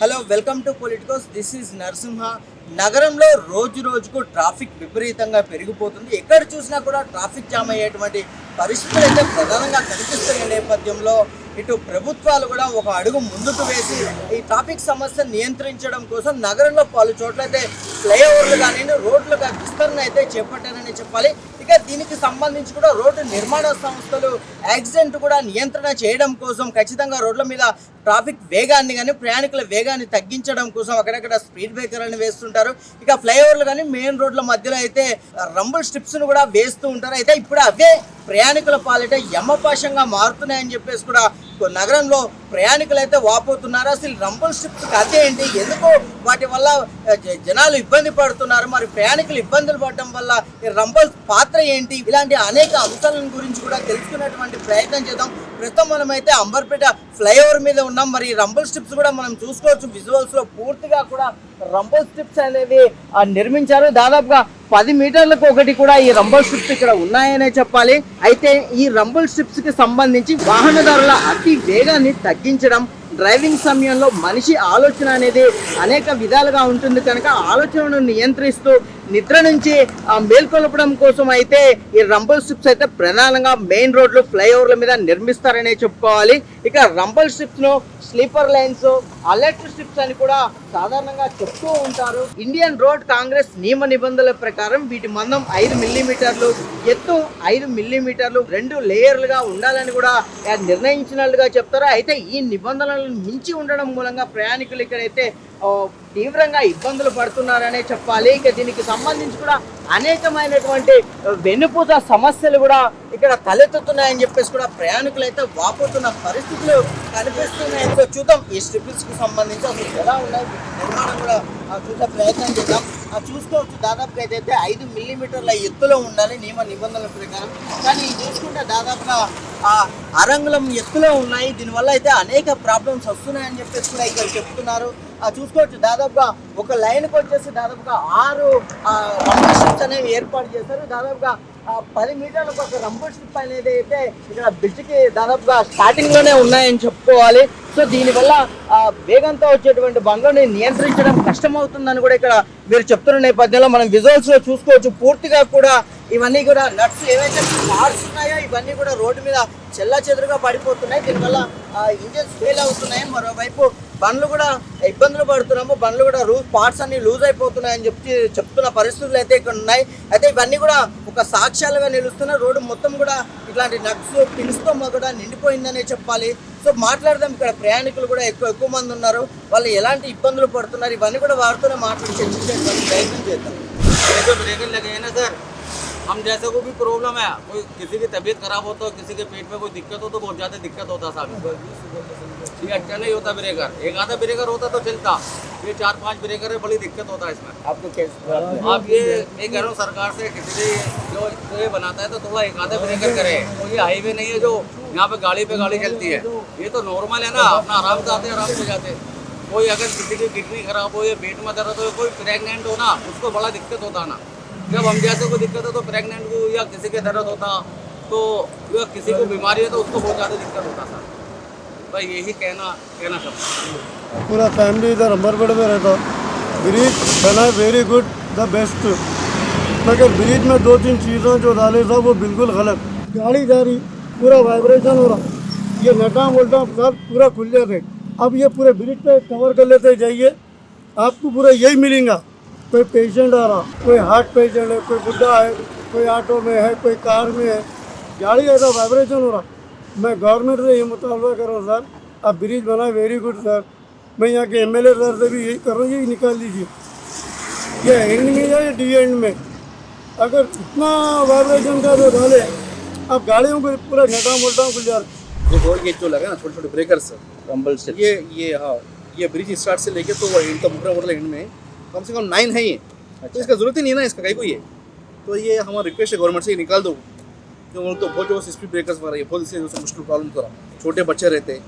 Hello welcome to Politicos. This is Narasimha. నగరంలో రోజు రోజుకు ట్రాఫిక్ విపరీతంగా పెరిగిపోతుంది. ఎక్కడ చూసినా కూడా ట్రాఫిక్ జామ్ అయ్యేటువంటి పరిస్థితులు అయితే ప్రధానంగా కనిపిస్తున్న నేపథ్యంలో. ఇటు ప్రభుత్వాలు కూడా ఒక అడుగు ముందుకు వేసి ఈ ట్రాఫిక్ సమస్య నియంత్రించడం కోసం నగరంలో పలు చోట్ల అయితే ఫ్లైఓవర్లు కానీ రోడ్లుగా విస్తరణ అయితే చేపట్టారని చెప్పాలి. ఇంకా దీనికి సంబంధించి కూడా రోడ్డు నిర్మాణ సంస్థలు యాక్సిడెంట్ కూడా నియంత్రణ చేయడం కోసం ఖచ్చితంగా రోడ్ల మీద ట్రాఫిక్ వేగాన్ని కానీ ప్రయాణికుల వేగాన్ని తగ్గించడం కోసం అక్కడక్కడ స్పీడ్ బ్రేకర్లను వేస్తుంటారు. ఇక ఫ్లైఓవర్లు కానీ మెయిన్ రోడ్ల మధ్యలో అయితే రంబుల్ స్ట్రిప్స్ను కూడా వేస్తూ ఉంటారు. అయితే ఇప్పుడు అవే ప్రయాణికుల పాలిట యమపాశంగా మారుతున్నాయని చెప్పేసి కూడా నగరంలో ప్రయాణికులు అయితే వాపోతున్నారు. అసలు రంబుల్ స్ట్రిప్స్ కథ ఏంటి? ఎందుకు వాటి వల్ల జ- జనాలు ఇబ్బంది పడుతున్నారు? మరి ప్రయాణికులు ఇబ్బందులు పడడం వల్ల ఈ రంబుల్ పాత్ర ఏంటి? ఇలాంటి అనేక అంశాలను గురించి కూడా తెలుసుకునేటువంటి ప్రయత్నం చేద్దాం. ప్రస్తుతం మనం అయితే అంబర్పేట ఫ్లైఓవర్ మీద ఉన్నాం. మరి రంబుల్ స్ట్రిప్స్ కూడా మనం చూసుకోవచ్చు. విజువల్స్లో పూర్తిగా కూడా రంబుల్ స్ట్రిప్స్ అనేవి నిర్మించారు. దాదాపుగా పది మీటర్లకు ఒకటి కూడా ఈ రంబుల్ స్ట్రిప్స్ ఇక్కడ ఉన్నాయనే చెప్పాలి. అయితే ఈ రంబుల్ స్ట్రిప్స్కి సంబంధించి వాహనదారుల అతి వేగాన్ని తగ్గించడం డ్రైవింగ్ సమయంలో మనిషి ఆలోచన అనేది అనేక విధాలుగా ఉంటుంది. కనుక ఆలోచనను నియంత్రిస్తూ నిద్ర నుంచి ఆ, మేల్కొల్పడం కోసం అయితే ఈ రంబల్ స్ట్రిప్స్ అయితే ప్రధానంగా మెయిన్ రోడ్లు ఫ్లైఓవర్ల మీద నిర్మిస్తారనే చెప్పుకోవాలి. ఇక రంబల్ స్ట్రిప్స్ను స్లీపర్ లైన్స్ అలర్ట్ స్ట్రిప్స్ అని కూడా సాధారణంగా చెప్తూ ఉంటారు. ఇండియన్ రోడ్ కాంగ్రెస్ నియమ నిబంధనల ప్రకారం వీటి మందం ఐదు మిల్లీమీటర్లు ఎత్తు ఐదు మిల్లీమీటర్లు రెండు లేయర్లుగా ఉండాలని కూడా నిర్ణయించినట్లుగా చెప్తారు. అయితే ఈ నిబంధనలను మించి ఉండడం మూలంగా ప్రయాణికులు ఇక్కడైతే తీవ్రంగా ఇబ్బందులు పడుతున్నారనే చెప్పాలి. ఇక దీనికి సంబంధించి కూడా అనేకమైనటువంటి ఆ, వెన్నుపూస సమస్యలు కూడా ఇక్కడ తలెత్తుతున్నాయని చెప్పేసి కూడా ప్రయాణికులు అయితే వాపోతున్న పరిస్థితులు కనిపిస్తున్నాయి సో చూద్దాం. ఈ స్ట్రిప్స్కి సంబంధించి అసలు ఎలా ఉన్నాయి? నిర్మాణం కూడా చూసే ప్రయత్నం చేద్దాం. ఆ, చూసుకోవచ్చు. దాదాపుగా అయితే ఐదు మిల్లీమీటర్ల ఎత్తులో ఉండాలి నియమ నిబంధనల ప్రకారం. కానీ చూసుకుంటే దాదాపుగా ఆ అరంగుళం ఎత్తులో ఉన్నాయి. దీనివల్ల అయితే అనేక ప్రాబ్లమ్స్ వస్తున్నాయని చెప్పేసి కూడా ఇక్కడ చెప్తున్నారు. ఆ చూసుకోవచ్చు. దాదాపుగా ఒక లైన్కి వచ్చేసి దాదాపుగా ఆరు స్ట్రిప్స్ అనేవి ఏర్పాటు చేశారు. దాదాపుగా పది మీటర్లకు ఒక రంబుల్ స్ట్రిప్ అనేది అయితే ఇక్కడ బ్రిడ్జ్కి దాదాపుగా స్టార్టింగ్లోనే ఉన్నాయని చెప్పుకోవాలి. సో దీనివల్ల వేగంతో వచ్చేటువంటి బండ్లని నియంత్రించడం కష్టమవుతుందని కూడా ఇక్కడ మీరు చెప్తున్న నేపథ్యంలో మనం విజువల్స్లో చూసుకోవచ్చు. పూర్తిగా కూడా ఇవన్నీ కూడా నట్స్ ఏవైతే పార్ట్స్ ఉన్నాయో ఇవన్నీ కూడా రోడ్డు మీద చెల్లా చెదురుగా పడిపోతున్నాయి. దీనివల్ల ఇంజన్స్ ఫెయిల్ అవుతున్నాయి. మరోవైపు బండ్లు కూడా ఇబ్బందులు పడుతున్నాము. బండ్లు కూడా లూజ్ పార్ట్స్ అన్ని లూజ్ అయిపోతున్నాయని చెప్పి చెప్తున్న పరిస్థితులు అయితే ఇక్కడ ఉన్నాయి. అయితే ఇవన్నీ కూడా ఒక సాక్ష్యాలుగా నిలుస్తున్నాయి రోడ్డు మొత్తం కూడా ఇట్లాంటి నట్స్ పిన్స్తో కూడా నిండిపోయిందనే చెప్పాలి. సో మాట్లాడదాం. ఇక్కడ ప్రయాణికులు కూడా ఎక్కువ ఎక్కువ మంది ఉన్నారు. వాళ్ళు ఎలాంటి ఇబ్బందులు పడుతున్నారు? ఇవన్నీ కూడా వారితోనే మాట్లాడి చర్చించేటువంటి ప్రయత్నం చేద్దాం. हम जैसे को भी प्रॉब्लम है कोई किसी की तबीयत खराब हो तो किसी के पेट में कोई दिक्कत हो तो बहुत ज़्यादा दिक्कत होता साहब। ये अच्छा नहीं होता ब्रेकर एक आधा ब्रेकर होता तो चलता। ये चार पाँच ब्रेकर है बड़ी दिक्कत होता है इसमें। आपको कैसे आप ये मैं कह रहा हूँ सरकार से किसी भी जो जो ये बनाता है तो थोड़ा एक आधा ब्रेकर करे। तो ये हाईवे नहीं है जो यहाँ पे गाड़ी पे गाड़ी चलती है। ये तो नॉर्मल है ना अपना आराम से आते आराम से जाते। कोई अगर किसी की किडनी खराब हो या पेट में दर्द हो कोई प्रेग्नेंट हो ना उसको बड़ा दिक्कत होता ना। जब हम जैसे को दिक्कत है तो प्रेग्नेंट को या किसी के दर्द होता तो या किसी को बीमारी है तो उसको बहुत ज़्यादा दिक्कत होता भाई, यही कहना कहना सब पूरा फैमिली इधर अंबरपेट में रहता। ब्रिज बना वेरी गुड द बेस्ट मगर ब्रिज में दो तीन चीज़ें जो डाले था वो बिल्कुल गलत। गाड़ी जा रही, पूरा वाइब्रेशन हो रहा। ये नटा बोलटा सब पूरा खुल जाते। अब ये पूरे ब्रिज पे कवर कर लेते, जाइए। आपको पूरा यही मिलेगा। कोई पेशेंट आ रहा कोई हार्ट पेशेंट है कोई बुढ़ा है कोई ऑटो में है कोई कार में है। गाड़ी ऐसा वाइब्रेशन तो हो रहा। मैं गवर्नमेंट से ये मुतालबा कर रहा हूँ सर आप ब्रिज बनाए वेरी गुड सर मैं यहाँ के एम एल ए सर से भी यही कर रहा हूँ यही निकाल लीजिए। या एंड में या डी एंड में? अगर इतना वाइब्रेशन का जो डाले आप गाड़ियों को पूरा घटा मोटा खुल जा रहे देखो ये जो लगा ना छोटे छोटे ब्रेकर सर कंबल से ये ये हाँ ये ब्रिज स्टार्ट से लेके तो वो एंड तो पूरा मोटा एंड में कम से कम नाइन है ये तो इसका जरूरत ही नहीं है ना इसका कहीं को ये तो ये हमारा रिक्वेस्ट है गवर्नमेंट से ये निकाल दो जो वो तो बहुत जो स्पीड ब्रेकर्स वगैरह ये बहुत इससे जो मुश्किल प्रॉब्लम हो रहा छोटे बच्चे रहते हैं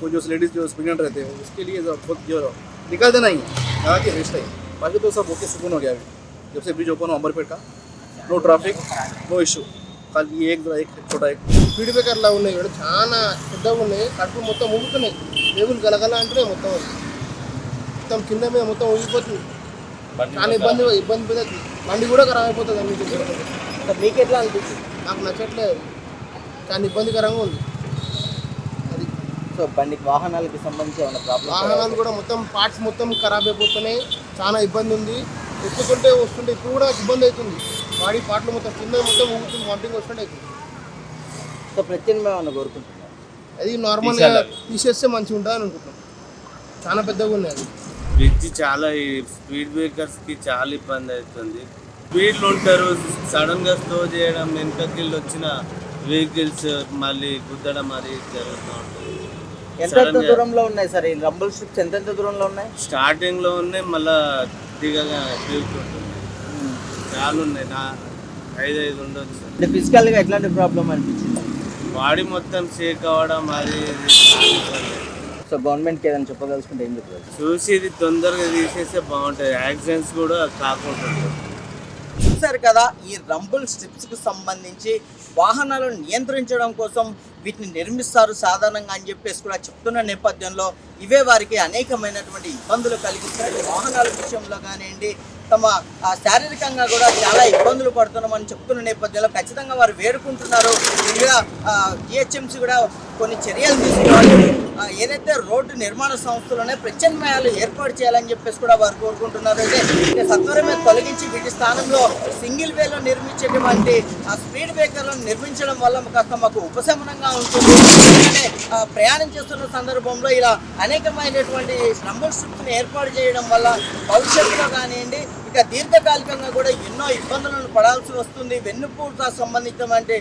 कोई जो लेडीज जो प्रेगनेंट रहते हैं उसके लिए जो बहुत जो निकाल देना ही है यहाँ की वेस्ट है बाकी तो सब ओके सुकून हो गया अभी जब से ब्रिज ओपन हो अंबरपेट का नो ट्रैफिक नो इशू खाली ये एक एक छोटा एक స్పీడ్ బ్రేకర్లా ఉన్నాయి ఇక్కడ చాలా పెద్దగా ఉన్నాయి కడుపు మొత్తం ఊగుతున్నాయి టేబుల్ గలగల అంటున్నాయి మొత్తం మొత్తం కింద మీద మొత్తం ఊగిపోతుంది చాలా ఇబ్బంది ఇబ్బంది పెడుతుంది బండి కూడా ఖరాబ్ అయిపోతుంది అన్ని మీకు ఎట్లా అనిపిస్తుంది నాకు నచ్చట్లేదు. చాలా ఇబ్బందికరంగా ఉంది. అది సో బండికి వాహనాలకి సంబంధించి ఏమైనా వాహనాలు కూడా మొత్తం పార్ట్స్ మొత్తం ఖరాబ్ అయిపోతున్నాయి. చాలా ఇబ్బంది ఉంది. ఎక్కుతుంటే వస్తుంటే ఇప్పుడు కూడా ఇబ్బంది అవుతుంది. బాడీ పార్ట్లు మొత్తం కింద మొత్తం ఊగుతుంది వామిటింగ్ వస్తుంటే అవుతుంది. సో ప్రత్యామ్నాయం ఏమైనా కోరుకుంటున్నారు? అది నార్మల్గా తీసేస్తే మంచిగా ఉంటుంది అని అనుకుంటున్నాం. చాలా పెద్దగా ఉంది అది. బ్రిడ్జ్ చాలా ఈ స్పీడ్ బ్రేకర్స్కి చాలా ఇబ్బంది అవుతుంది. స్పీడ్లు ఉంటారు సడన్గా స్లో చేయడం వెనకకి వచ్చిన వెహికల్స్ మళ్ళీ గుద్దడం అది జరుగుతూ ఉంటుంది. ఎంత దూరంలో ఉన్నాయి సార్? ఈ రంబుల్ స్ట్రిప్స్ ఎంత ఎంత దూరంలో ఉన్నాయి? స్టార్టింగ్లో ఉన్నాయి మళ్ళా దిగగా తిరుగుతుంటుంది చాలా ఉన్నాయి నా ఐదు ఐదు ఉండొచ్చు. అంటే ఫిజికల్గా ఎట్లాంటి ప్రాబ్లం అనిపించింది? బాడీ మొత్తం షేక్ అవ్వడం అది. సో గవర్నమెంట్ ఏదైనా చెప్పదలుచుకుంటే ఏం చెప్తారు చూసి ఇది తొందరగా తీసేస్తే బాగుంటుంది. యాక్సిడెంట్స్ కూడా కాకుండా ఉంటుంది చూశారు కదా ఈ రంబుల్ స్ట్రిప్స్కు సంబంధించి వాహనాలను నియంత్రించడం కోసం వీటిని నిర్మిస్తారు సాధారణంగా అని చెప్పేసి కూడా చెప్తున్న నేపథ్యంలో ఇవే వారికి అనేకమైనటువంటి ఇబ్బందులు కలిగిస్తాయి. వాహనాల విషయంలో కానివ్వండి తమ ఆ, శారీరకంగా కూడా చాలా ఇబ్బందులు పడుతున్నామని చెప్తున్న నేపథ్యంలో ఖచ్చితంగా వారు వేడుకుంటున్నారు. ఇంకా జిహెచ్ఎంసీ కూడా కొన్ని చర్యలు తీసుకోవాలి. ఏదైతే రోడ్డు నిర్మాణ సంస్థలోనే ప్రత్యామ్నాయాలు ఏర్పాటు చేయాలని చెప్పేసి కూడా వారు కోరుకుంటున్నారు. అయితే సత్వరమే తొలగించి వీటి స్థానంలో సింగిల్ వేలో నిర్మించేటువంటి ఆ స్పీడ్ బ్రేకర్లను నిర్మించడం వల్ల కాస్త మాకు ఉపశమనంగా ఉంటుంది. అలానే ఆ, ప్రయాణం చేస్తున్న సందర్భంలో ఇలా అనేకమైనటువంటి నంబర్ స్ట్రిప్ని ఏర్పాటు చేయడం వల్ల భవిష్యత్తులో కానివ్వండి ఇక దీర్ఘకాలికంగా కూడా ఎన్నో ఇబ్బందులను పడాల్సి వస్తుంది. వెన్నుపూట సంబంధించినటువంటి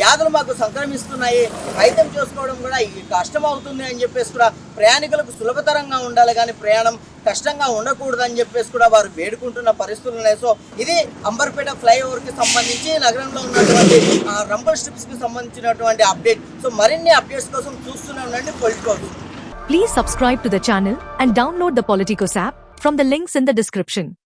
వ్యాధులు మాకు సంక్రమిస్తున్నాయి. వైద్యం చేసుకోవడం కూడా కష్టం అవుతుంది అని చెప్పేసి కూడా ప్రయాణికులకు సులభతరంగా ఉండాలి. కానీ ప్రయాణం కష్టంగా ఉండకూడదని చెప్పేసి కూడా వారు వేడుకుంటున్న పరిస్థితులు ఉన్నాయి. సో ఇది అంబర్పేట ఫ్లైఓవర్కి సంబంధించి నగరంలో ఉన్నటువంటి రంబర్ స్ట్రిప్స్కి సంబంధించినటువంటి అప్డేట్. సో మరిన్ని అప్డేట్స్ కోసం చూస్తూనే ఉండండి. Politicos Please subscribe to the channel and download the Politicos app from the links in the.